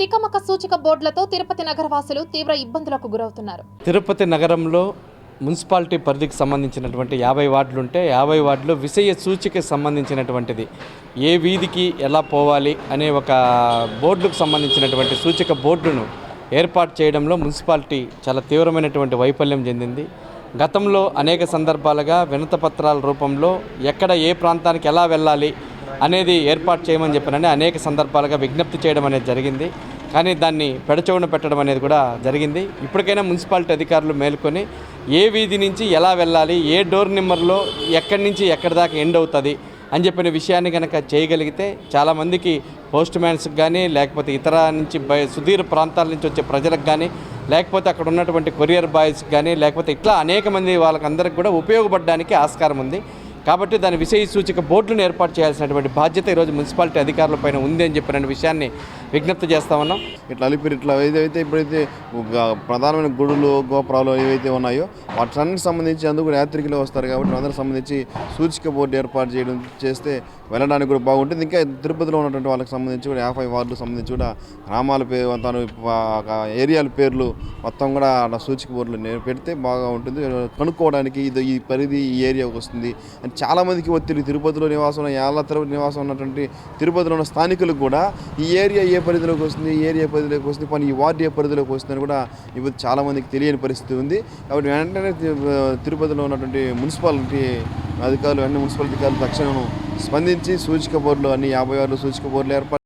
తికమక సూచిక బోర్డులతో తిరుపతి నగరవాసులు తీవ్ర ఇబ్బందులకు గురవుతున్నారు. తిరుపతి నగరంలో మున్సిపాలిటీ పరిధికి సంబంధించినటువంటి యాభై వార్డులు ఉంటే యాభై వార్డులు విషయ సూచికకి సంబంధించినటువంటిది. ఏ వీధికి ఎలా పోవాలి అనే ఒక బోర్డుకు సంబంధించినటువంటి సూచిక బోర్డును ఏర్పాటు చేయడంలో మున్సిపాలిటీ చాలా తీవ్రమైనటువంటి వైఫల్యం చెందింది. గతంలో అనేక సందర్భాలుగా వినత పత్రాల రూపంలో ఎక్కడ ఏ ప్రాంతానికి ఎలా వెళ్ళాలి అనేది ఏర్పాటు చేయమని చెప్పినని అనేక సందర్భాలుగా విజ్ఞప్తి చేయడం అనేది జరిగింది. కానీ దాన్ని పెడచవున పెట్టడం అనేది కూడా జరిగింది. ఇప్పటికైనా మున్సిపాలిటీ అధికారులు మేల్కొని ఏ వీధి నుంచి ఎలా వెళ్ళాలి ఏ డోర్ నెంబర్లో ఎక్కడి నుంచి ఎక్కడి దాకా ఎండ్ అవుతుంది అని చెప్పిన విషయాన్ని కనుక చేయగలిగితే చాలామందికి పోస్ట్ మ్యాన్స్కి కానీ లేకపోతే ఇతర నుంచి బయ సుదూర ప్రాంతాల నుంచి వచ్చే ప్రజలకు కానీ లేకపోతే అక్కడ ఉన్నటువంటి కొరియర్ బాయ్స్కి కానీ లేకపోతే ఇట్లా అనేక మంది వాళ్ళకందరికి కూడా ఉపయోగపడడానికి ఆస్కారం ఉంది. కాబట్టి దాని విషయ సూచిక బోర్డులను ఏర్పాటు చేయాల్సినటువంటి బాధ్యత ఈరోజు మున్సిపాలిటీ అధికారులపైన ఉంది అని చెప్పిన విషయాన్ని విజ్ఞప్తి చేస్తా ఉన్నాం. ఇట్లా అలిపిరి ఇట్లా ఏదైతే ఇప్పుడైతే ప్రధానమైన గుడులు గోపురాలు ఏవైతే ఉన్నాయో వాటికి సంబంధించి అందుకు కూడా యాత్రికులు వస్తారు కాబట్టి అందరికి సంబంధించి సూచిక బోర్డు ఏర్పాటు చేయడం చేస్తే వెళ్ళడానికి కూడా బాగుంటుంది. ఇంకా తిరుపతిలో ఉన్నటువంటి వాళ్ళకి సంబంధించి కూడా యాభై వార్డులకు సంబంధించి కూడా గ్రామాల పేరు తను ఏరియాల పేర్లు మొత్తం కూడా అలా సూచిక బోర్డులు నే- పెడితే బాగా ఉంటుంది. కనుక్కోవడానికి ఇది ఈ పరిధి ఈ ఏరియాకి వస్తుంది. అని చాలామందికి ఒత్తిడి తిరుపతిలో నివాసం ఉన్న యాళ్ళ తిరుపతి నివాసం ఉన్నటువంటి తిరుపతిలో ఉన్న స్థానికులకు కూడా ఈ ఏరియా ఏ పరిధిలోకి వస్తుంది ఏరియా పరిధిలోకి వస్తుంది పని ఈ వార్డు ఏ పరిధిలోకి వస్తుందని కూడా ఇప్పుడు చాలామందికి తెలియని పరిస్థితి ఉంది. కాబట్టి వెంటనే తిరుపతిలో ఉన్నటువంటి మున్సిపాలిటీ అధికారులు వెంటనే మున్సిపాలిటీ అధికారులు తక్షణం స్పందించి సూచిక బోర్డులు అన్ని యాభై ఆరు సూచిక బోర్డులు ఏర్పాటు